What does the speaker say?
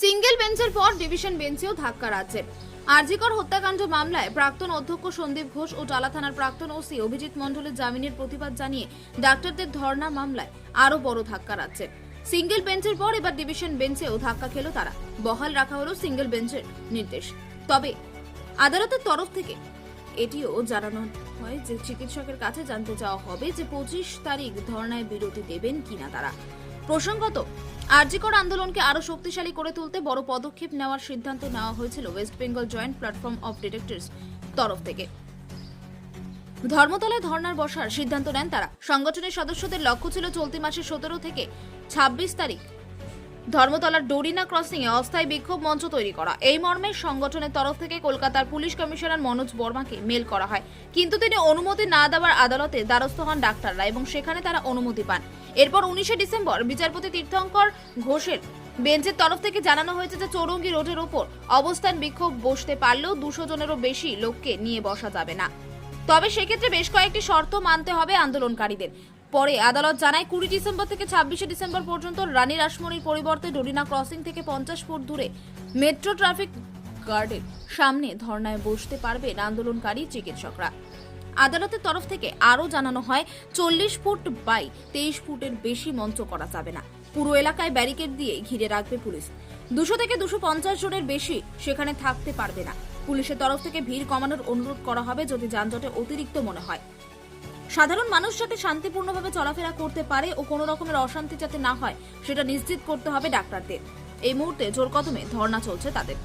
Single বেঞ্চের পর division বেঞ্চেও ধাক্কা রাজ্যের আরজিকর হত্যাকাণ্ড মামলায় প্রাক্তন অধ্যক্ষ সন্দীপ ঘোষ ও টালা থানার প্রাক্তন ওসি অভিজিৎ মণ্ডলের জামিনের প্রতিবাদ জানিয়ে ডাক্তারদের ধর্ণা মামলায় আরও বড় ধাক্কা রাজ্যের সিঙ্গেল বেঞ্চের পর এবার ডিভিশন বেঞ্চেও ধাক্কা খেল তারা। বহাল রাখা হলো সিঙ্গেল বেঞ্চের নির্দেশ। তবে আদালতের তরফ থেকে এটিও জানানো হয় যে চিকিৎসকের কাছে জানতে চাওয়া হবে যে পঁচিশ তারিখ ধর্নায় বিরতি দেবেন কিনা তারা। প্রসঙ্গত, আরজিকর আন্দোলনকে আরও শক্তিশালী করে তুলতে বড় পদক্ষেপ নেওয়ার সিদ্ধান্ত নেওয়া হয়েছিল West Bengal joint platform of directors তরফ থেকে। ধর্মতলায় ধর্নার বসার সিদ্ধান্ত নেন তারা। সংগঠনের সদস্যদের লক্ষ্য ছিল চলতি মাসের সতেরো থেকে ছাব্বিশ তারিখ ধর্মতলার ডোরিনা ক্রসিং এ অস্থায়ী বিক্ষোভ মঞ্চ তৈরি করা। এই মর্মে সংগঠনের তরফ থেকে কলকাতার পুলিশ কমিশনার মনোজ বর্মাকে মেল করা হয়। কিন্তু তিনি অনুমতি না দেওয়ার আদালতে দ্বারস্থ হন ডাক্তাররা এবং সেখানে তারা অনুমতি পান। এরপর উনিশে ডিসেম্বর বিচারপতি তীর্থঙ্কর ঘোষের বেঞ্চের তরফ থেকে জানানো হয়েছে যে চৌরঙ্গি রোডের ওপর অবস্থান বিক্ষোভ বসতে পারলেও দুশো জনেরও বেশি লোককে নিয়ে বসা যাবে না। তবে সেক্ষেত্রে বেশ কয়েকটি শর্ত মানতে হবে আন্দোলনকারীদের। পরে আদালত জানায়, কুড়ি ডিসেম্বর থেকে ছাব্বিশে ডিসেম্বর পর্যন্ত রানী রাসমণির পরিবর্তে ডোরিনা ক্রসিং থেকে পঞ্চাশ ফুট দূরে মেট্রো ট্রাফিক গার্ডের সামনে ধর্নায় বসতে পারবেন আন্দোলনকারী চিকিৎসকরা। আদালতের তরফ থেকে আরও জানানো হয়, চল্লিশ ফুট বাই তেইশ ফুটের বেশি মঞ্চ করা যাবে না। পুরো এলাকায় ব্যারিকেড দিয়ে ঘিরে রাখবে পুলিশ। দুশো থেকে দুশো পঞ্চাশ জনের বেশি সেখানে থাকতে পারবে না। পুলিশের তরফ থেকে ভিড় কমানোর অনুরোধ করা হবে যদি যানজটে অতিরিক্ত মনে হয়। সাধারণ মানুষ যাতে শান্তিপূর্ণভাবে চলাফেরা করতে পারে ও কোনো রকমের অশান্তি যাতে না হয়, সেটা নিশ্চিত করতে হবে ডাক্তারদের। এই মুহূর্তে জোর কদমে ধর্ণা চলছে তাদের।